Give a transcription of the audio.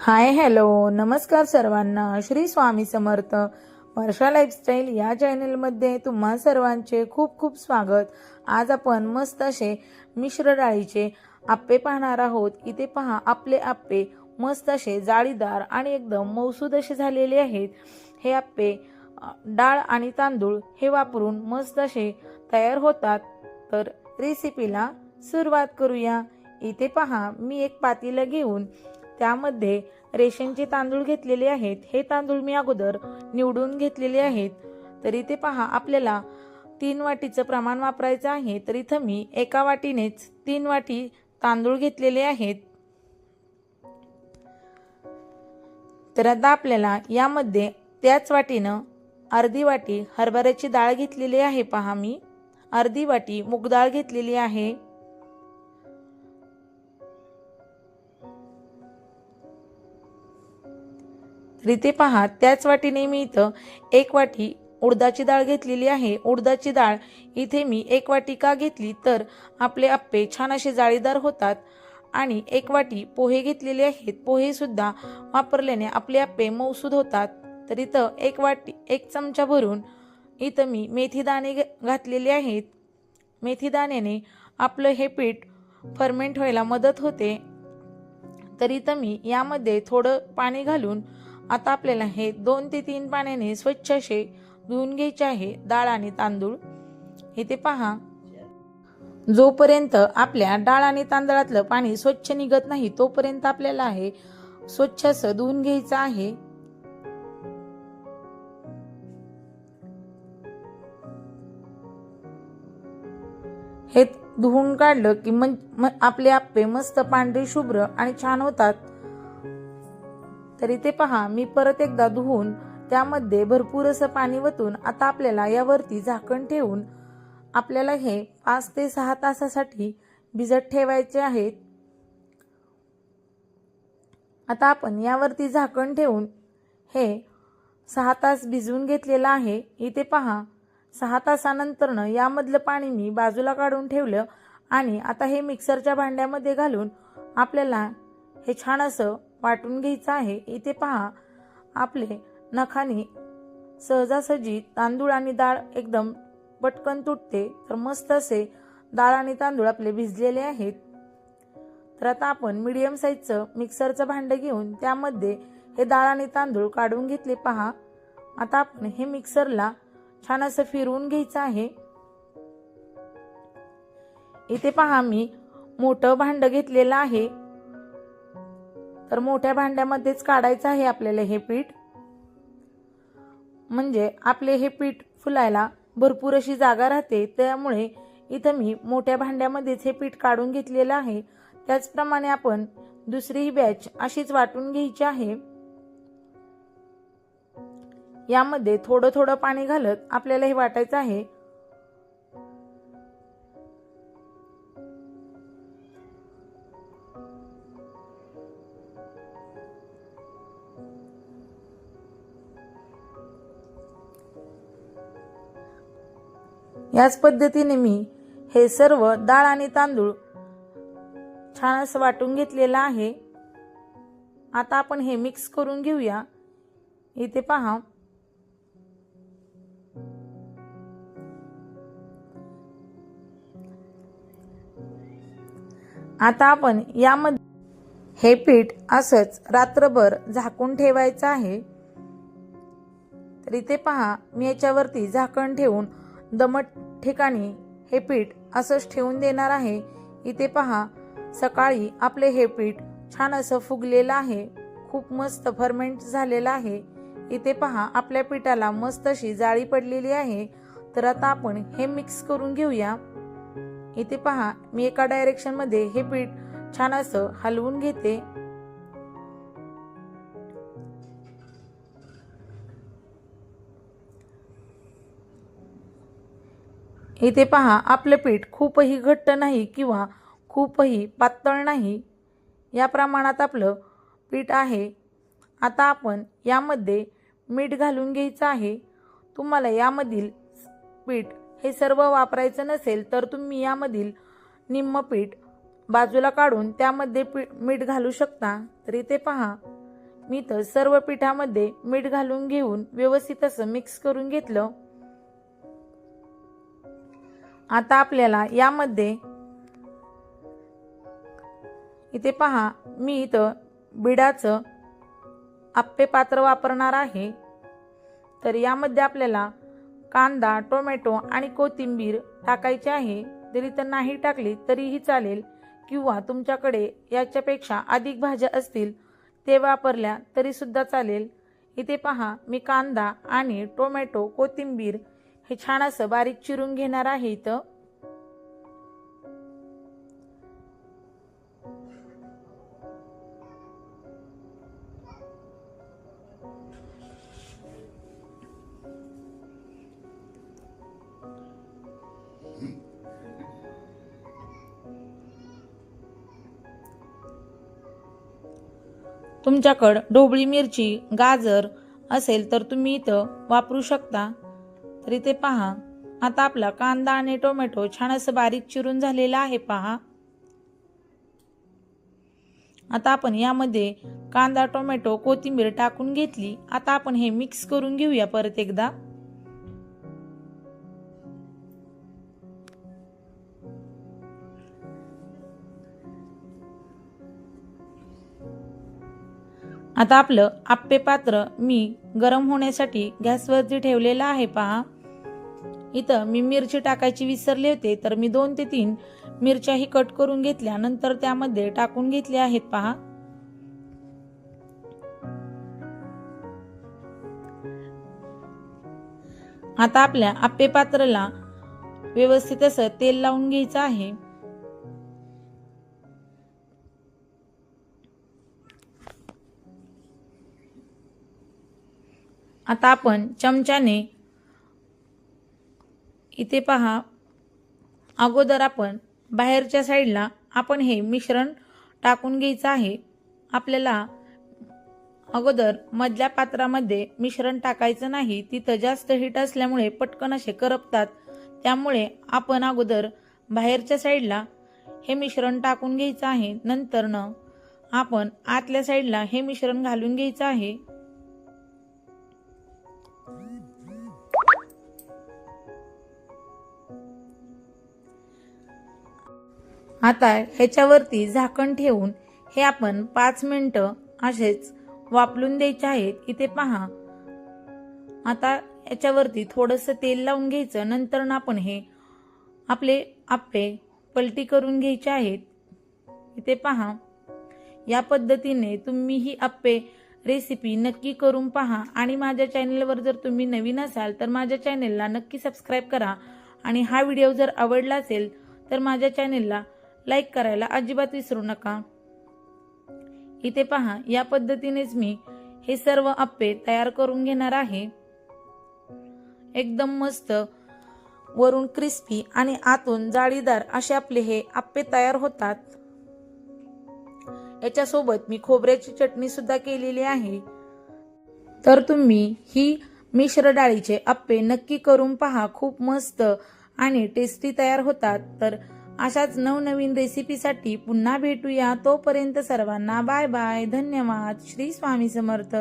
Hi hello. नमस्कार सर्वांना. श्री स्वामी समर्थ. वर्षा lifestyle या चॅनलमध्ये तुम्हा सर्वांचे खूप खूप स्वागत. आज आपण मस्त असे मिश्र डाळीचे आप्पे पाहणार आहोत. इथे पहा आपले आप्पे मस्त असे जाळीदार आणि एकदम मौसूद असे झालेले आहेत. हे आप्पे डाळ आणि तांदूळ हे वापरून मस्त असे तयार होतात. तर रेसिपीला सुरुवात करूया. इथे पहा मी एक पातीला घेऊन त्यामध्ये रेशनचे तांदूळ घेतलेले आहेत. हे तांदूळ मी अगोदर निवडून घेतलेले आहेत. तरी ते पहा आपल्याला तीन वाटीचं प्रमाण वापरायचं आहे. तर इथं मी एका वाटीनेच तीन वाटी तांदूळ घेतलेले आहेत. तर आता आपल्याला यामध्ये त्याच वाटीनं अर्धी वाटी हरभऱ्याची डाळ घेतलेली आहे पहा मी. अर्धी वाटी मूग डाळ घेतलेली आहे. तर पहा त्याच वाटीने मी इथं एक वाटी उडदाची डाळ घेतलेली आहे. उडदाची डाळ इथे मी एक वाटी का घेतली? तर आपले आप्पे छान असे जाळीदार होतात आणि एक वाटी पोहे घेतलेले आहेत. पोहेसुद्धा वापरल्याने आपले आप्पे मौसूद होतात. तर इथं एक वाटी एक चमचा भरून इथं मी मेथी दाणे घातलेले आहेत. मेथी दाण्याने आपलं हे पीठ फर्मेंट व्हायला मदत होते. तर इथं मी यामध्ये थोडं पाणी घालून आता आपल्याला हे दोन ते तीन पाण्याने स्वच्छ असे धुवून घ्यायचे आहे डाळ आणि तांदूळ. हे ते पहा. जोपर्यंत आपल्या डाळ आणि तांदळातलं पाणी स्वच्छ निघत नाही तोपर्यंत आपल्याला हे स्वच्छ असं धुवून घ्यायचं आहे. हे धुवून काढलं की मग आपले आप्पे मस्त पांढरे शुभ्र आणि छान होतात. तरी ते पहा मी परत एकदा धुवून त्यामध्ये भरपूर असं पाणी वतून आता आपल्याला यावरती झाकण ठेवून आपल्याला हे पाच ते सहा तासासाठी भिजत ठेवायचे आहेत. आता आपण यावरती झाकण ठेवून हे सहा तास भिजवून घेतलेलं आहे. इथे पहा सहा तासानंतरनं यामधलं पाणी मी बाजूला काढून ठेवलं आणि आता हे मिक्सरच्या भांड्यामध्ये घालून आपल्याला हे छान असं वाटून घ्यायचं आहे. इथे पहा आपले नखाने सहजासहजी तांदूळ आणि डाळ एकदम पटकन तुटते. तर मस्त असे डाळ आणि तांदूळ आपले भिजलेले आहेत. तर आता आपण मीडियम साईजचं मिक्सरचं भांडं घेऊन त्यामध्ये हे डाळ आणि तांदूळ काढून घेतले. पहा आता आपण हे मिक्सरला छान असं फिरवून घ्यायचं आहे. इथे पहा मी मोठं भांडं घेतलेलं आहे. तर मोठ्या भांड्यामध्येच काढायचं आहे आपल्याला हे पीठ. म्हणजे आपले हे पीठ फुलायला भरपूर अशी जागा राहते त्यामुळे इथं मी मोठ्या भांड्यामध्येच हे पीठ काढून घेतलेलं आहे. त्याचप्रमाणे आपण दुसरी ही बॅच अशीच वाटून घ्यायची आहे. यामध्ये थोडं थोडं पाणी घालत आपल्याला हे वाटायचं आहे. याच पद्धतीने मी हे सर्व डाळ आणि तांदूळ छान असं वाटून घेतलेलं आहे. आता आपण हे मिक्स करून घेऊया. इथे पहा. आता आपण यामध्ये हे पीठ असंच रात्रभर झाकून ठेवायचं आहे. तर इथे पहा मी याच्यावरती झाकण ठेवून दमट ठिकाणी हे पीठ असंच ठेवून देणार आहे. इथे पहा सकाळी आपले हे पीठ छान असं फुगलेलं आहे. खूप मस्त फर्मेंट झालेलं आहे. इथे पहा आपल्या पिठाला मस्त अशी जाळी पडलेली आहे. तर आता आपण हे मिक्स करून घेऊया. इथे पहा मी एका डायरेक्शनमध्ये हे पीठ छान असं हलवून घेते. इथे पहा आपलं पीठ खूपही घट्ट नाही किंवा खूपही पातळ नाही. या प्रमाणात आपलं पीठ आहे. आता आपण यामध्ये मीठ घालून घ्यायचं आहे. तुम्हाला यामधील पीठ हे सर्व वापरायचं नसेल तर तुम्ही यामधील निम्म पीठ बाजूला काढून त्यामध्ये पी मीठ घालू शकता. तर इथे पहा मी तर सर्व पिठामध्ये मीठ घालून घेऊन व्यवस्थित असं मिक्स करून घेतलं. आता आपल्याला यामध्ये इथे पहा मी इथं बिडाचं आप्पे पात्र वापरणार आहे. तर यामध्ये आपल्याला कांदा टोमॅटो आणि कोथिंबीर टाकायची आहे. जरी तर नाही टाकली तरीही चालेल. किंवा तुमच्याकडे याच्यापेक्षा अधिक भाज्या असतील ते वापरल्या तरीसुद्धा चालेल. इथे पहा मी कांदा आणि टोमॅटो कोथिंबीर हे छान असं बारीक चिरून घेणार आहे इथं. तुमच्याकडं ढोबळी मिरची गाजर असेल तर तुम्ही इथं वापरू शकता. तर इथे पहा. आता आपला कांदा आणि टोमॅटो छान असं बारीक चिरून झालेला आहे पहा. आता आपण यामध्ये कांदा टोमॅटो कोथिंबीर टाकून घेतली. आता आपण हे मिक्स करून घेऊया परत एकदा. आता आपलं आप्पे पात्र मी गरम होण्यासाठी गॅसवरती ठेवलेलं आहे पहा. इथं मी मिरची टाकायची विसरले होते तर मी दोन ते तीन मिरच्याही कट करून घेतल्या. नंतर त्यामध्ये टाकून घेतल्या आहेत पहा. आता आपल्या आप्पे पात्राला व्यवस्थित असं तेल लावून घ्यायचं आहे. आता आपण चमच्याने इथे पहा. अगोदर आपण बाहेरच्या साईडला आपण हे मिश्रण टाकून घ्यायचं आहे. आपल्याला अगोदर मधल्या पात्रामध्ये मिश्रण टाकायचं नाही. तिथं जास्त हिट असल्यामुळे पटकन असे करपतात. त्यामुळे आपण अगोदर बाहेरच्या साईडला हे मिश्रण टाकून घ्यायचं आहे. नंतरनं आपण आतल्या साईडला हे मिश्रण घालून घ्यायचं आहे. आता ह्याच्यावरती झाकण ठेवून हे आपण पाच मिनटं असेच वापरून द्यायचे आहेत. इथे पहा. आता याच्यावरती थोडंसं तेल लावून घ्यायचं. नंतर ना आपण हे आपले आप्पे पलटी करून घ्यायचे आहेत. इथे पहा. या पद्धतीने तुम्ही ही आप्पे रेसिपी नक्की करून पहा. आणि माझ्या चॅनेलवर जर तुम्ही नवीन असाल तर माझ्या चॅनेलला नक्की सबस्क्राईब करा. आणि हा व्हिडिओ जर आवडला असेल तर माझ्या चॅनेलला लाईक करायला अजिबात विसरू नका. इथे पहा या पद्धतीनेच मी हे सर्व आप्पे तयार करून घेणार आहे. एकदम मस्त वरून क्रिस्पी आणि आतून जाळीदार असे आपले हे आप्पे तयार होतात. याच्यासोबत मी खोबऱ्याची चटणी सुद्धा केलेली आहे. तर तुम्ही ही मिश्र डाळीचे आप्पे नक्की करून पहा खूप मस्त आणि टेस्टी तयार होतात. तर अशाच नवनवीन रेसिपीसाठी पुन्हा भेटूया तोपर्यंत सर्वांना बाय बाय. धन्यवाद. श्री स्वामी समर्थ.